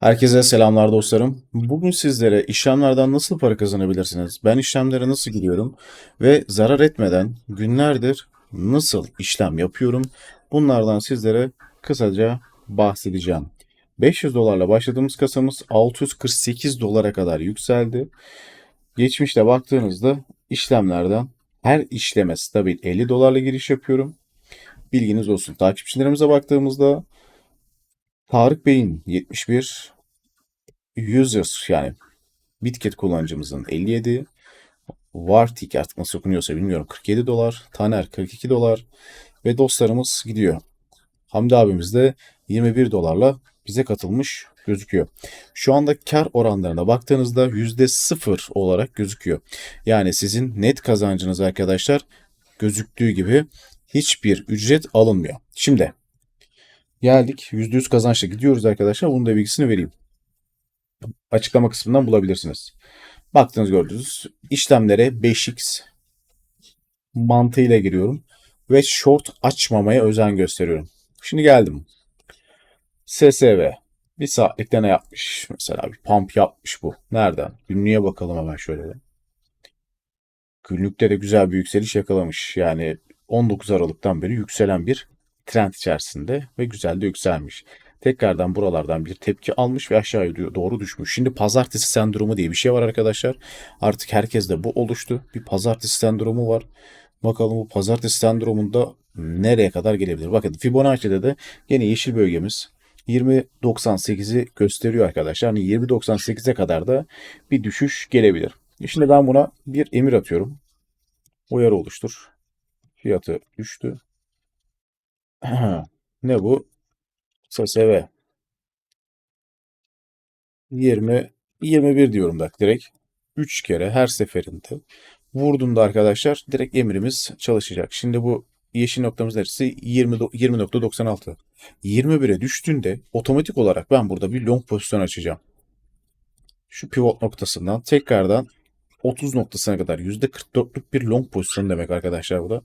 Herkese selamlar dostlarım. Bugün sizlere işlemlerden nasıl para kazanabilirsiniz? Ben işlemlere nasıl gidiyorum ve zarar etmeden günlerdir nasıl işlem yapıyorum? Bunlardan sizlere kısaca bahsedeceğim. 500 dolarla başladığımız kasamız 648 dolara kadar yükseldi. Geçmişte baktığınızda işlemlerden her işleme stabil 50 dolarla giriş yapıyorum. Bilginiz olsun. Takipçilerimize baktığımızda Tarık Bey'in 71, users yani Bitget kullanıcımızın 57, Vartik artık nasıl okunuyorsa bilmiyorum 47 dolar, Taner 42 dolar ve dostlarımız gidiyor. Hamdi abimiz de 21 dolarla bize katılmış gözüküyor. Şu anda kar oranlarına baktığınızda %0 olarak gözüküyor. Yani sizin net kazancınız arkadaşlar gözüktüğü gibi hiçbir ücret alınmıyor. Şimdi geldik %100 kazançla gidiyoruz arkadaşlar. Bunun da bilgisini vereyim açıklama kısmından bulabilirsiniz. Baktınız gördünüz. İşlemlere 5x mantığıyla giriyorum. Ve short açmamaya özen gösteriyorum. Şimdi geldim. SSV. Bir saatlikte ne yapmış? Mesela bir pump yapmış bu. Nereden? Günlüğe bakalım hemen şöyle de. Günlükte de güzel bir yükseliş yakalamış. Yani 19 Aralık'tan beri yükselen bir trend içerisinde ve güzel de yükselmiş. Tekrardan buralardan bir tepki almış ve aşağıya doğru düşmüş. Şimdi pazartesi sendromu diye bir şey var arkadaşlar. Artık herkeste bu oluştu. Bir pazartesi sendromu var. Bakalım bu pazartesi sendromunda nereye kadar gelebilir? Bakın Fibonacci'de de yine yeşil bölgemiz 20.98'i gösteriyor arkadaşlar. Yani 20.98'e kadar da bir düşüş gelebilir. Şimdi ben buna bir emir atıyorum. Uyarı oluştur. Fiyatı düştü. ne bu? SSV. 20, 21 diyorum bak direkt. 3 kere her seferinde vurduğunda arkadaşlar direkt emrimiz çalışacak. Şimdi bu yeşil noktamız neresi? 20 20.96. 21'e düştüğünde otomatik olarak ben burada bir long pozisyon açacağım. Şu pivot noktasından tekrardan 30 noktasına kadar %44'lük bir long pozisyon demek arkadaşlar bu da.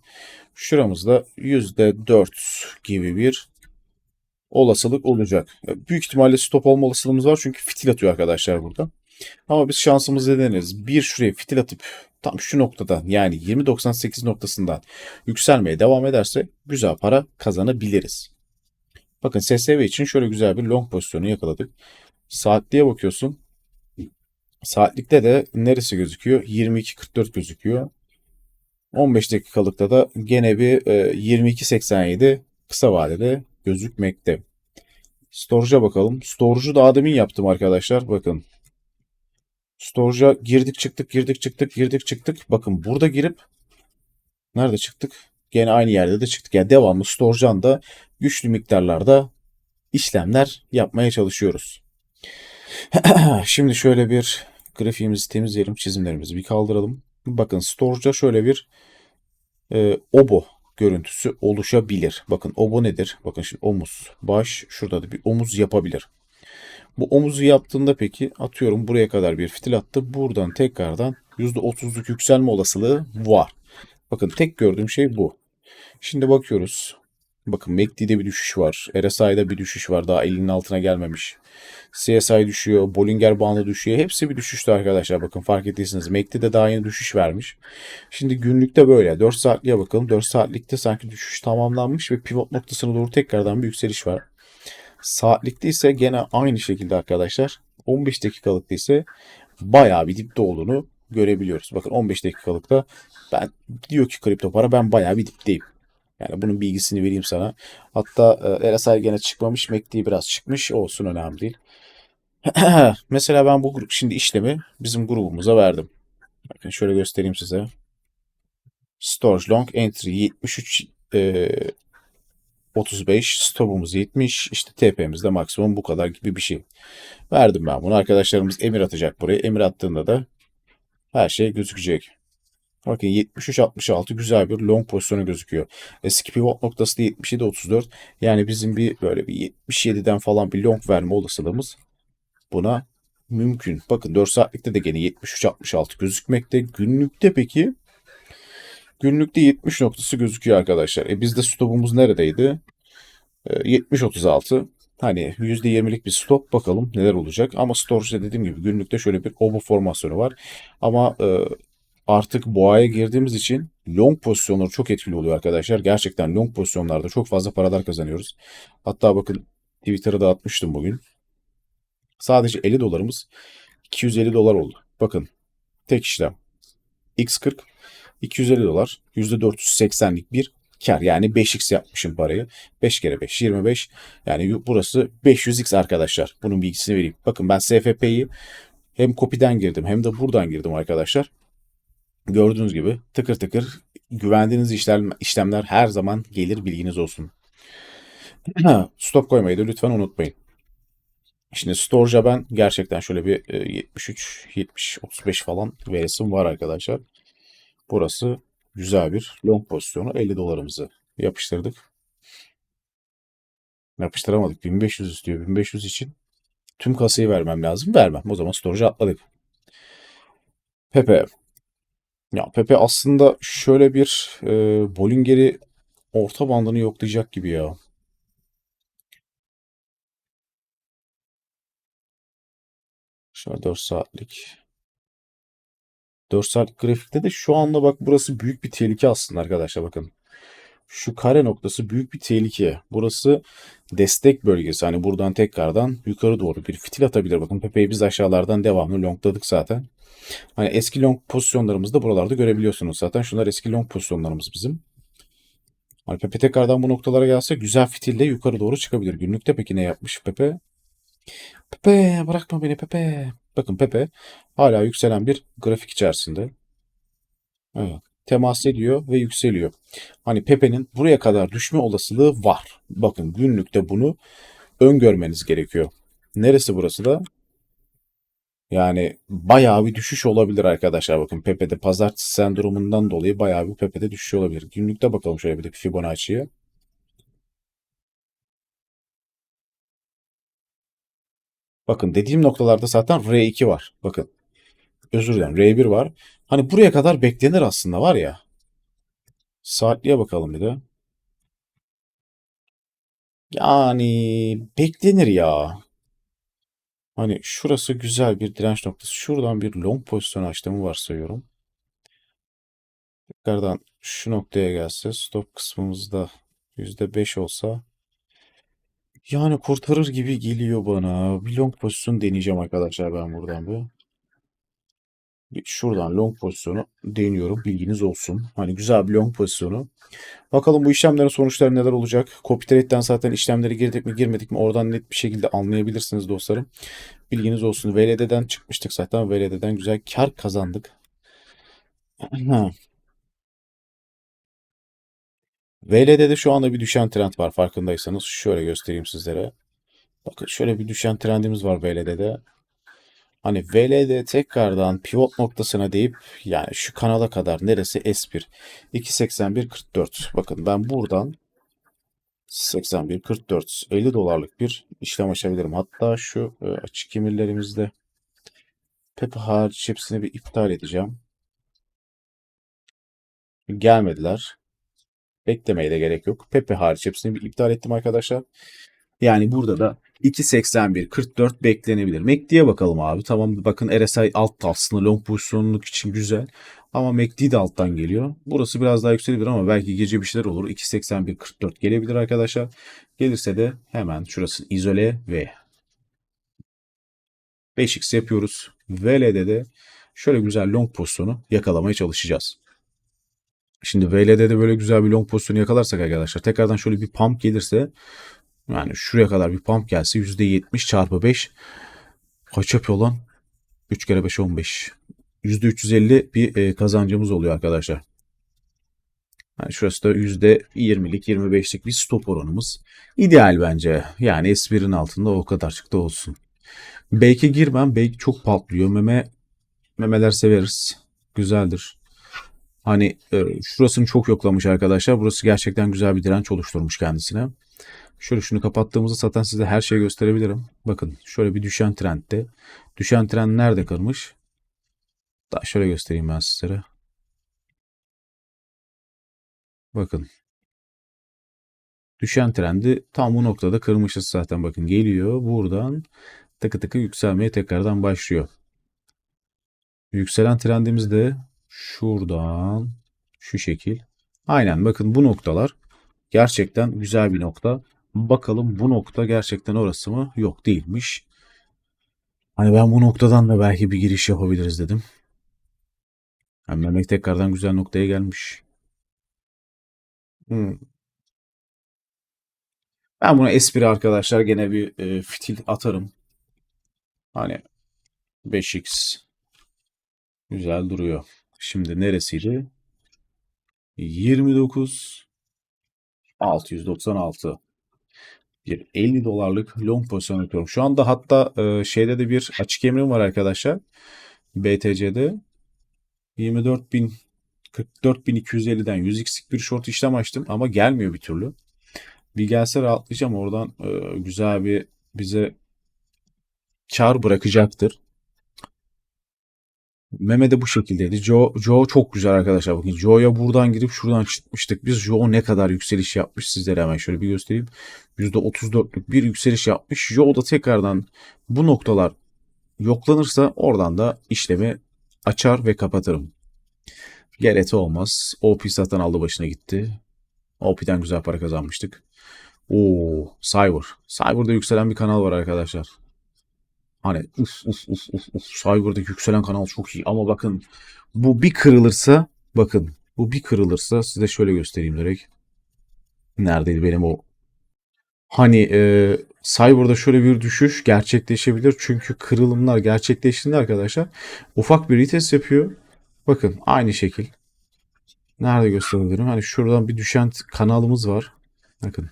Şuramızda %4 gibi bir olasılık olacak. Büyük ihtimalle stop olma olasılığımız var çünkü fitil atıyor arkadaşlar burada. Ama biz şansımızı deneriz. Bir şuraya fitil atıp tam şu noktadan yani 20.98 noktasından yükselmeye devam ederse güzel para kazanabiliriz. Bakın SSV için şöyle güzel bir long pozisyonu yakaladık. Saatliğe bakıyorsun. Saatlikte de neresi gözüküyor? 22.44 gözüküyor. 15 dakikalıkta da gene bir 22.87 kısa vadede gözükmekte. Storage'a bakalım. Storage'u daha demin yaptım arkadaşlar. Bakın. Storage'a girdik çıktık girdik çıktık girdik çıktık. Bakın burada girip nerede çıktık? Gene aynı yerde de çıktık. Yani devamlı storage'dan da güçlü miktarlarda işlemler yapmaya çalışıyoruz. Şimdi şöyle bir grafiğimizi temizleyelim. Çizimlerimizi bir kaldıralım. Bakın storage'a şöyle bir e, obo görüntüsü oluşabilir. Bakın obo nedir? Bakın şimdi omuz, baş, şurada da bir omuz yapabilir. Bu omuzu yaptığında peki atıyorum buraya kadar bir fitil attı. Buradan tekrardan %30'luk yükselme olasılığı var. Bakın tek gördüğüm şey bu. Şimdi bakıyoruz. Bakın MACD'de bir düşüş var. RSI'de bir düşüş var. Daha elinin altına gelmemiş. CSI düşüyor. Bollinger Bandı düşüyor. Hepsi bir düşüştü arkadaşlar. Bakın fark ettiyseniz. MACD'de daha yeni düşüş vermiş. Şimdi günlükte böyle. 4 saatliğe bakalım. 4 saatlikte sanki düşüş tamamlanmış ve pivot noktasına doğru tekrardan bir yükseliş var. Saatlikte ise gene aynı şekilde arkadaşlar. 15 dakikalıkta ise bayağı bir dipte olduğunu görebiliyoruz. Bakın 15 dakikalıkta ben diyor ki kripto para ben bayağı bir dipteyim. Yani bunun bilgisini vereyim sana. Hatta e, RSI gene çıkmamış. MACD biraz çıkmış. Olsun önemli değil. Mesela ben bu şimdi işlemi bizim grubumuza verdim. Bakın şöyle göstereyim size. Storage long entry 73 e, 35 stopumuz 70 işte TP'miz de maksimum bu kadar gibi bir şey. Verdim ben bunu. Arkadaşlarımız emir atacak buraya. Emir attığında da her şey gözükecek. Bakın 73-66 güzel bir long pozisyonu gözüküyor. Eski pivot noktası da 77-34. Yani bizim bir böyle bir 77'den falan bir long verme olasılığımız buna mümkün. Bakın 4 saatlikte de gene 73-66 gözükmekte. Günlükte peki günlükte 70 noktası gözüküyor arkadaşlar. E bizde stopumuz neredeydi? E, 70-36. Hani %20'lik bir stop bakalım neler olacak. Ama storage'da dediğim gibi günlükte şöyle bir obo formasyonu var. Ama e, artık boğaya girdiğimiz için long pozisyonları çok etkili oluyor arkadaşlar. Gerçekten long pozisyonlarda çok fazla paralar kazanıyoruz. Hatta bakın Twitter'a da atmıştım bugün. Sadece 50 dolarımız 250 dolar oldu. Bakın tek işlem. X40 250 dolar %480'lik bir kar. Yani 5x yapmışım parayı. 5 kere 5 25. Yani burası 500x arkadaşlar. Bunun bilgisini vereyim. Bakın ben SFP'yi hem kopiden girdim hem de buradan girdim arkadaşlar. Gördüğünüz gibi tıkır tıkır güvendiğiniz işlem, işlemler her zaman gelir bilginiz olsun. Stop koymayı da lütfen unutmayın. Şimdi storage'a ben gerçekten şöyle bir 73, 70, 35 falan veresim var arkadaşlar. Burası güzel bir long pozisyonu. 50 dolarımızı yapıştırdık. Yapıştıramadık. 1500 istiyor. 1500 için tüm kasayı vermem lazım. Vermem. O zaman storage'a atladık. Pepe. Ya Pepe aslında şöyle bir e, Bollinger'i orta bandını yoklayacak gibi ya. Şöyle 4 saatlik. 4 saatlik grafikte de şu anda bak burası büyük bir tehlike aslında arkadaşlar bakın. Şu kare noktası büyük bir tehlike. Burası destek bölgesi. Hani buradan tekrardan yukarı doğru bir fitil atabilir. Bakın Pepe'yi biz aşağılardan devamlı longladık zaten. Hani eski long pozisyonlarımızı da buralarda görebiliyorsunuz zaten. Şunlar eski long pozisyonlarımız bizim. Hani Pepe tekrardan bu noktalara gelse güzel fitille yukarı doğru çıkabilir. Günlükte peki ne yapmış Pepe? Pepe bırakma beni Pepe. Bakın Pepe hala yükselen bir grafik içerisinde. Evet. Temas ediyor ve yükseliyor. Hani Pepe'nin buraya kadar düşme olasılığı var. Bakın günlükte bunu öngörmeniz gerekiyor. Neresi burası da? Yani bayağı bir düşüş olabilir arkadaşlar. Bakın Pepe'de pazartesi sendromundan dolayı bayağı bir Pepe'de düşüş olabilir. Günlükte bakalım şöyle bir de Fibonacci'ye. Bakın dediğim noktalarda zaten R2 var. Bakın. Özür dilerim R1 var. Hani buraya kadar beklenir aslında var ya. Saatliğe bakalım bir de. Yani beklenir ya. Hani şurası güzel bir direnç noktası. Şuradan bir long pozisyon açtığımı varsayıyorum. Tekrardan şu noktaya gelse stop kısmımızda %5 olsa yani kurtarır gibi geliyor bana. Bir long pozisyon deneyeceğim arkadaşlar ben buradan bir. Şuradan long pozisyonu deniyorum. Bilginiz olsun. Hani güzel bir long pozisyonu. Bakalım bu işlemlerin sonuçları neler olacak. Copy trade'den zaten işlemleri girdik mi girmedik mi oradan net bir şekilde anlayabilirsiniz dostlarım. Bilginiz olsun. VLD'den çıkmıştık zaten. VLD'den güzel kar kazandık. VLD'de şu anda bir düşen trend var farkındaysanız. Şöyle göstereyim sizlere. Bakın şöyle bir düşen trendimiz var VLD'de. Hani VLD tekrardan pivot noktasına deyip yani şu kanala kadar neresi S1 281.44 bakın ben buradan 81.44 50 dolarlık bir işlem açabilirim. Hatta şu e, açık emirlerimizde Pepe hariç hepsini bir iptal edeceğim. Gelmediler. Beklemeye de gerek yok. Pepe hariç hepsini bir iptal ettim arkadaşlar. Yani burada da 2.81.44 beklenebilir. MACD'ye bakalım abi. Tamam bakın RSI alt aslında long pozisyonluk için güzel. Ama MACD de alttan geliyor. Burası biraz daha yükselebilir ama belki gece bir şeyler olur. 2.81.44 gelebilir arkadaşlar. Gelirse de hemen şurası izole ve 5x yapıyoruz. VL'de de şöyle güzel long pozisyonu yakalamaya çalışacağız. Şimdi VL'de böyle güzel bir long pozisyonu yakalarsak arkadaşlar tekrardan şöyle bir pump gelirse yani şuraya kadar bir pump gelse %70 çarpı 5 kaç yapıyor lan? 3 kere 5 15. %350 bir e, kazancımız oluyor arkadaşlar. Yani şurası da %20'lik 25'lik bir stop oranımız. İdeal bence. Yani S1'in altında o kadarcık da olsun. Belki girmem. Belki çok patlıyor. Meme memeler severiz. Güzeldir. Hani e, şurasını çok yoklamış arkadaşlar. Burası gerçekten güzel bir direnç oluşturmuş kendisine. Şöyle şunu kapattığımızda zaten size her şeyi gösterebilirim. Bakın şöyle bir düşen trendde. Düşen trend nerede kırmış? Daha şöyle göstereyim ben sizlere. Bakın. Düşen trendi tam bu noktada kırmışız zaten bakın geliyor buradan tıkı tıkı yükselmeye tekrardan başlıyor. Yükselen trendimiz de şuradan şu şekil. Aynen bakın bu noktalar gerçekten güzel bir nokta. Bakalım bu nokta gerçekten orası mı? Yok değilmiş. Hani ben bu noktadan da belki bir giriş yapabiliriz dedim. Yani Mehmet tekrardan güzel noktaya gelmiş. Hmm. Ben buna espri arkadaşlar gene bir e, fitil atarım. Hani 5x güzel duruyor. Şimdi neresiydi? 29 696 bir 50 dolarlık long pozisyon yapıyorum. Şu anda hatta e, şeyde de bir açık emrim var arkadaşlar. BTC'de 24.000 44.250'den 100x'lik bir short işlem açtım ama gelmiyor bir türlü. Bir gelse rahatlayacağım oradan e, güzel bir bize kar bırakacaktır. Meme de bu şekildeydi. Joe, Joe çok güzel arkadaşlar. Bakın Joe'ya buradan girip şuradan çıkmıştık. Biz Joe ne kadar yükseliş yapmış sizlere hemen şöyle bir göstereyim. %34'lük bir yükseliş yapmış. Joe da tekrardan bu noktalar yoklanırsa oradan da işlemi açar ve kapatırım. GRT olmaz. OP zaten aldı başına gitti. OP'den güzel para kazanmıştık. Oo, Cyber. Cyber'da yükselen bir kanal var arkadaşlar. Hani uf uf uf uf uf Cyber'daki yükselen kanal çok iyi ama bakın bu bir kırılırsa bakın bu bir kırılırsa size şöyle göstereyim direkt. Neredeydi benim o Hani e, Cyber'da şöyle bir düşüş gerçekleşebilir. Çünkü kırılımlar gerçekleştiğinde arkadaşlar ufak bir retest yapıyor. Bakın aynı şekil. Nerede gösterebilirim? Hani şuradan bir düşen kanalımız var. Bakın.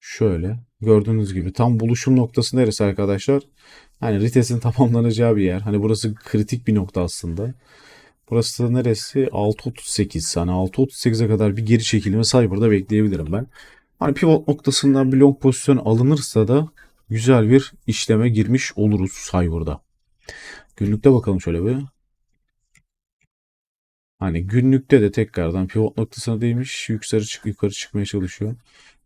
Şöyle. Gördüğünüz gibi tam buluşum noktası neresi arkadaşlar? Hani retest'in tamamlanacağı bir yer. Hani burası kritik bir nokta aslında. Burası da neresi? 6.38. Hani 6.38'e kadar bir geri çekilme Cyber'da bekleyebilirim ben. Hani pivot noktasından bir long pozisyon alınırsa da güzel bir işleme girmiş oluruz Cyber'da. Günlükte bakalım şöyle bir. Hani günlükte de tekrardan pivot noktasına değmiş. Yukarı çık yukarı çıkmaya çalışıyor.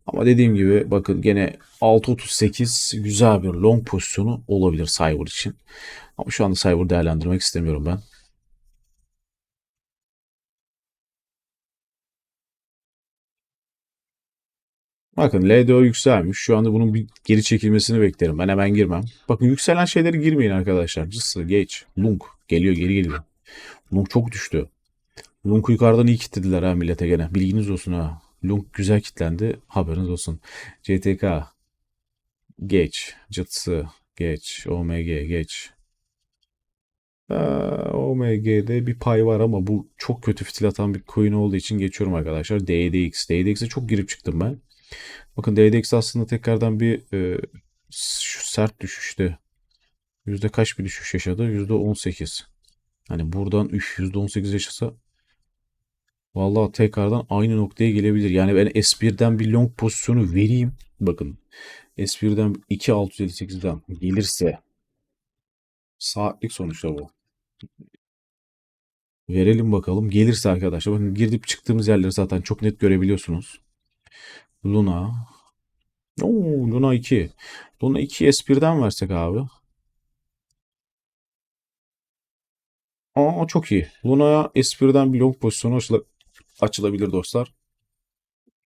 Ama dediğim gibi bakın gene 6.38 güzel bir long pozisyonu olabilir Cyber için. Ama şu anda Cyber değerlendirmek istemiyorum ben. Bakın LDO yükselmiş. Şu anda bunun bir geri çekilmesini beklerim. Ben hemen girmem. Bakın yükselen şeyleri girmeyin arkadaşlar. Cısı, geç. Lung geliyor geri geliyor. Lung çok düştü. Lung'u yukarıdan iyi kilitlediler ha millete gene. Bilginiz olsun ha. Lung güzel kilitlendi. Haberiniz olsun. CTK geç. Jitsu geç. OMG geç. Ee, OMG'de bir pay var ama bu çok kötü fitil atan bir coin olduğu için geçiyorum arkadaşlar. DDX. DDX'e çok girip çıktım ben. Bakın DDX aslında tekrardan bir e, sert düşüşte. Yüzde kaç bir düşüş yaşadı? Yüzde 18. Hani buradan üf yüzde 18 yaşasa vallahi tekrardan aynı noktaya gelebilir. Yani ben S1'den bir long pozisyonu vereyim. Bakın S1'den 2658'den gelirse saatlik sonuçta bu. Verelim bakalım. Gelirse arkadaşlar. Bakın girip çıktığımız yerleri zaten çok net görebiliyorsunuz. Luna. Oo, Luna 2. Luna 2 S1'den versek abi. Aa çok iyi. Luna'ya S1'den bir long pozisyonu açıla açılabilir dostlar.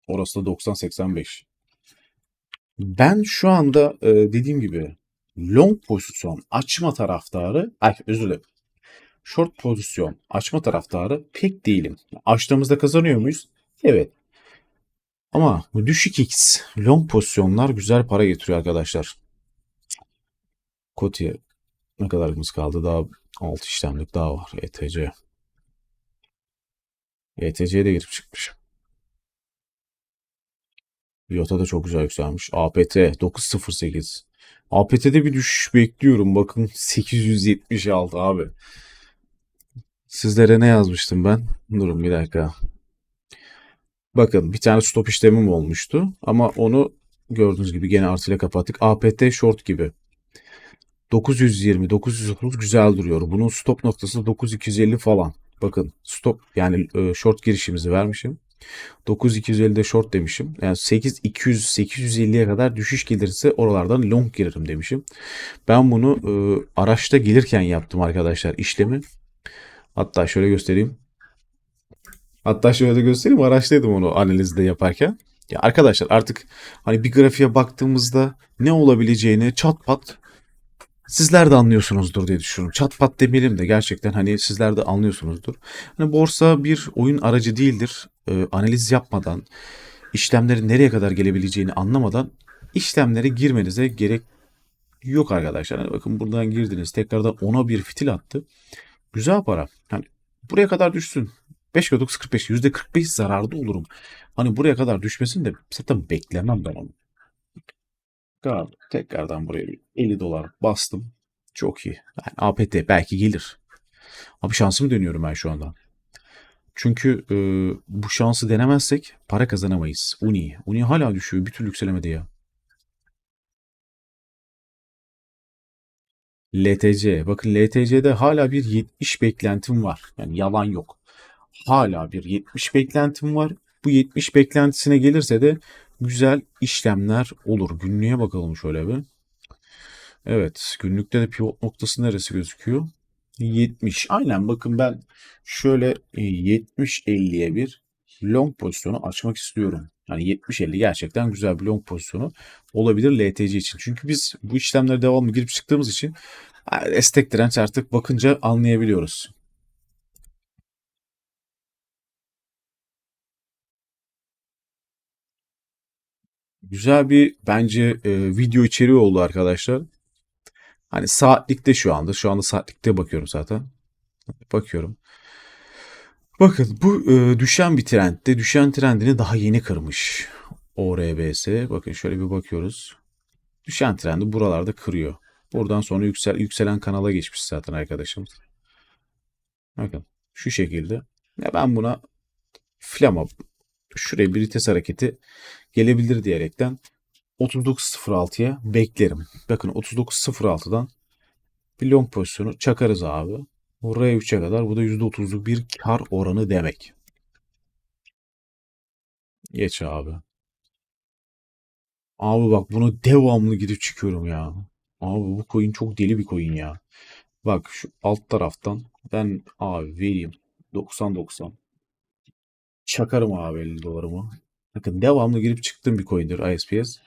Orası da 90-85. Ben şu anda e, dediğim gibi long pozisyon açma taraftarı, ay özür dilerim. Short pozisyon açma taraftarı pek değilim. Açtığımızda kazanıyor muyuz? Evet. Ama düşük X long pozisyonlar güzel para getiriyor arkadaşlar. Koti'ye ne kadarımız kaldı? Daha 6 işlemlik daha var. ETC. ETC'ye de girip çıkmış. Yota da çok güzel yükselmiş. APT 908. APT'de bir düşüş bekliyorum. Bakın 876 abi. Sizlere ne yazmıştım ben? Durun bir dakika. Bakın bir tane stop işlemim olmuştu. Ama onu gördüğünüz gibi gene artıyla kapattık. APT short gibi. 920, 930 güzel duruyor. Bunun stop noktası 9250 falan. Bakın stop yani e, short girişimizi vermişim. 9250'de short demişim. Yani 8200 850'ye kadar düşüş gelirse oralardan long girerim demişim. Ben bunu e, araçta gelirken yaptım arkadaşlar işlemi. Hatta şöyle göstereyim. Hatta şöyle de göstereyim. Araçtaydım onu analizde yaparken. Ya arkadaşlar artık hani bir grafiğe baktığımızda ne olabileceğini çat pat sizler de anlıyorsunuzdur diye düşünüyorum. Çat pat demeyelim de gerçekten hani sizler de anlıyorsunuzdur. Hani borsa bir oyun aracı değildir. Ee, analiz yapmadan, işlemlerin nereye kadar gelebileceğini anlamadan işlemlere girmenize gerek yok arkadaşlar. Hani bakın buradan girdiniz tekrardan ona bir fitil attı. Güzel para. Hani buraya kadar düşsün. 5 9 45 %45 zararda olurum. Hani buraya kadar düşmesin de zaten beklemem ben onu. Kaldı. Tekrardan buraya bir 50 dolar bastım. Çok iyi. Yani APT belki gelir. Abi şansımı dönüyorum ben şu anda. Çünkü e, bu şansı denemezsek para kazanamayız. Uni. Uni hala düşüyor. Bir türlü yükselemedi ya. LTC. Bakın LTC'de hala bir 70 beklentim var. Yani yalan yok. Hala bir 70 beklentim var. Bu 70 beklentisine gelirse de güzel işlemler olur. Günlüğe bakalım şöyle bir. Evet, günlükte de pivot noktası neresi gözüküyor? 70. Aynen bakın ben şöyle 70-50'ye bir long pozisyonu açmak istiyorum. Yani 70-50 gerçekten güzel bir long pozisyonu olabilir LTC için. Çünkü biz bu işlemlere devamlı girip çıktığımız için estek direnç artık bakınca anlayabiliyoruz. Güzel bir bence e, video içeriği oldu arkadaşlar. Hani saatlikte şu anda. Şu anda saatlikte bakıyorum zaten. Bakıyorum. Bakın bu e, düşen bir trendde. Düşen trendini daha yeni kırmış. ORBS. Bakın şöyle bir bakıyoruz. Düşen trendi buralarda kırıyor. Buradan sonra yüksel, yükselen kanala geçmiş zaten arkadaşımız. Bakın şu şekilde. Ya ben buna flama şuraya bir vites hareketi gelebilir diyerekten 39.06'ya beklerim. Bakın 39.06'dan bir long pozisyonu çakarız abi. Oraya 3'e kadar bu da %30'luk bir kar oranı demek. Geç abi. Abi bak bunu devamlı gidip çıkıyorum ya. Abi bu coin çok deli bir coin ya. Bak şu alt taraftan ben abi vereyim 90-90. Çakarım abi 50 dolarımı. Bakın devamlı girip çıktığım bir coin'dir ISPS.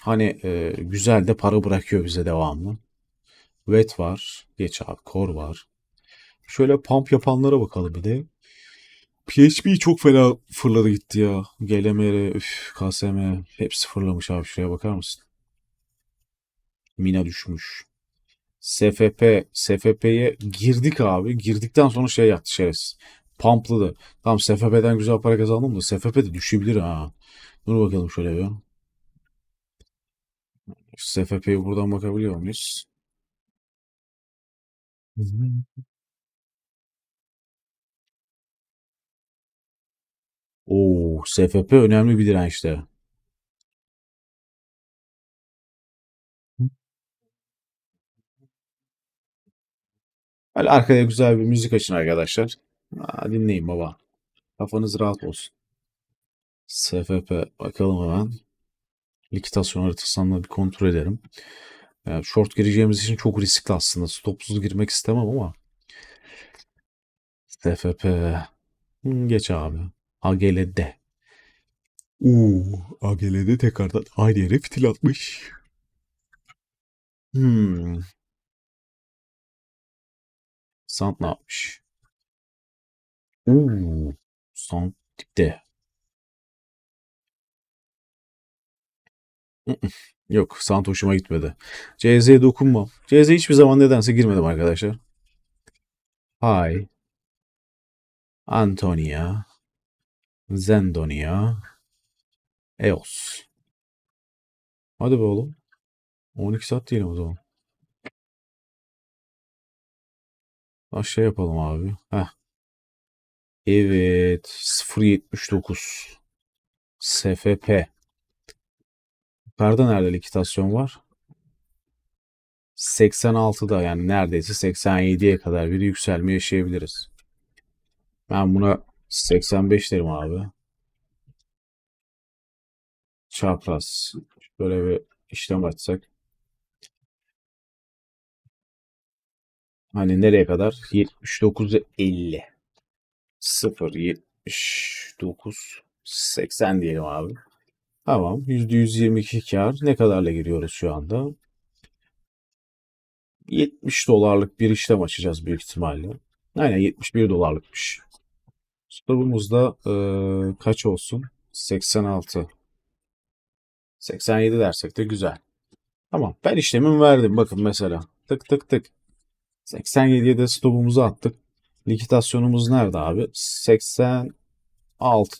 Hani e, güzel de para bırakıyor bize devamlı. Wet var. Geç abi. Core var. Şöyle pump yapanlara bakalım bir de. PHP çok fena fırladı gitti ya. GLMR, üf, KSM hepsi fırlamış abi. Şuraya bakar mısın? Mina düşmüş. SFP, SFP'ye girdik abi. Girdikten sonra şey yaptı şerefsiz. Pumpladı. Tamam SFP'den güzel para kazandım da SFP de düşebilir ha. Dur bakalım şöyle bir. SFP'ye buradan bakabiliyor muyuz? Oo, SFP önemli bir dirençte. Böyle arkaya güzel bir müzik açın arkadaşlar. Aa, dinleyin baba. Kafanız rahat olsun. SFP bakalım hemen. Likitasyon haritasından bir kontrol edelim. Yani short gireceğimiz için çok riskli aslında. Stopsuz girmek istemem ama. SFP. Geç abi. AGL'de. Uuu. AGL'de tekrardan aynı yere fitil atmış. Hmm. Sant ne yapmış? Uuu. Sant dipte. Yok, Sant hoşuma gitmedi. CZ'ye dokunmam. CZ hiçbir zaman nedense girmedim arkadaşlar. Hi. Antonia. Zendonia. Eos. Hadi be oğlum. 12 saat diyelim o zaman. Aşağı yapalım abi. Heh. Evet. 0.79. SFP. Yukarıda nerede likitasyon var? 86'da yani neredeyse 87'ye kadar bir yükselme yaşayabiliriz. Ben buna 85 derim abi. çapraz. Böyle bir işlem açsak. Hani nereye kadar? 79'u 50. 0, 79, 80 diyelim abi. Tamam. %122 kar. Ne kadarla giriyoruz şu anda? 70 dolarlık bir işlem açacağız büyük ihtimalle. Aynen 71 dolarlıkmış. Stopumuz da eee, kaç olsun? 86. 87 dersek de güzel. Tamam. Ben işlemimi verdim. Bakın mesela. Tık tık tık. 87'ye de stopumuzu attık. Likitasyonumuz nerede abi? 86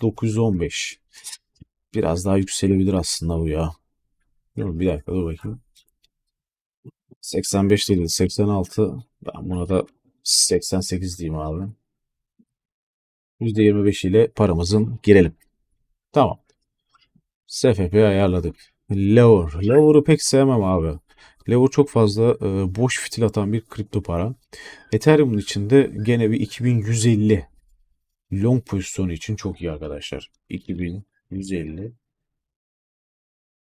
915. Biraz daha yükselebilir aslında bu ya. Dur bir dakika dur bakayım. 85 değil 86. Ben buna da 88 diyeyim abi. %25 ile paramızın girelim. Tamam. SFP ayarladık. Lower. Lower'ı pek sevmem abi. Lower çok fazla e, boş fitil atan bir kripto para. Ethereum'un içinde gene bir 2150 long pozisyonu için çok iyi arkadaşlar. 2150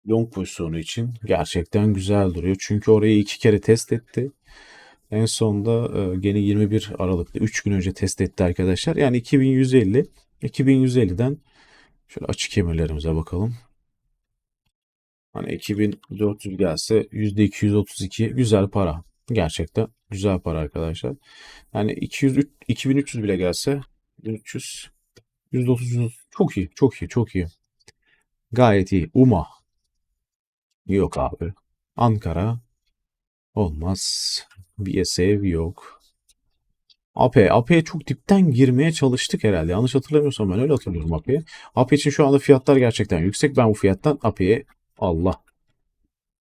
long pozisyonu için gerçekten güzel duruyor. Çünkü orayı iki kere test etti. En sonda e, gene 21 Aralık'ta 3 gün önce test etti arkadaşlar. Yani 2150 2150'den şöyle açık emirlerimize bakalım. Hani 2400 gelse %232 güzel para. Gerçekten güzel para arkadaşlar. Yani 200 2300 bile gelse 1300 %30 çok iyi, çok iyi, çok iyi. Gayet iyi. UMA yok abi. Ankara olmaz. BSF yok. AP. AP'ye çok dipten girmeye çalıştık herhalde. Yanlış hatırlamıyorsam ben öyle hatırlıyorum AP'ye. AP için şu anda fiyatlar gerçekten yüksek. Ben bu fiyattan AP'ye Allah.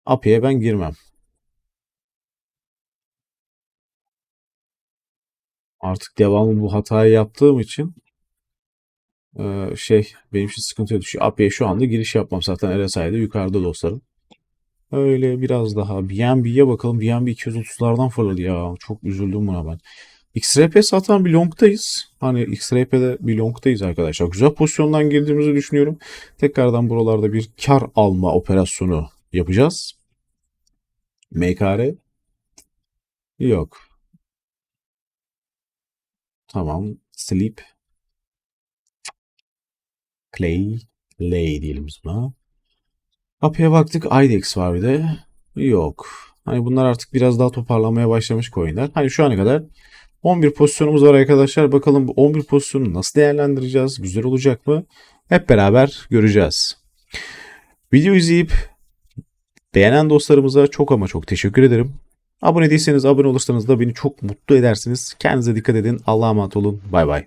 AP'ye ben girmem. Artık devamlı bu hatayı yaptığım için e, şey benim için sıkıntıya düşüyor. AP'ye şu anda giriş yapmam. Zaten RSI'de yukarıda dostlarım. Öyle biraz daha. BNB'ye bakalım. BNB 230'lardan fırladı ya. Çok üzüldüm buna ben. XRP satan bir long'dayız. Hani XRP'de bir long'dayız arkadaşlar. Güzel pozisyondan girdiğimizi düşünüyorum. Tekrardan buralarda bir kar alma operasyonu yapacağız. MKR yok. Tamam. Sleep. Clay. Lay diyelim buna. AP'ye baktık. IDEX var bir de. Yok. Hani bunlar artık biraz daha toparlamaya başlamış coinler. Hani şu ana kadar 11 pozisyonumuz var arkadaşlar. Bakalım bu 11 pozisyonu nasıl değerlendireceğiz? Güzel olacak mı? Hep beraber göreceğiz. Video izleyip beğenen dostlarımıza çok ama çok teşekkür ederim. Abone değilseniz abone olursanız da beni çok mutlu edersiniz. Kendinize dikkat edin. Allah'a emanet olun. Bay bay.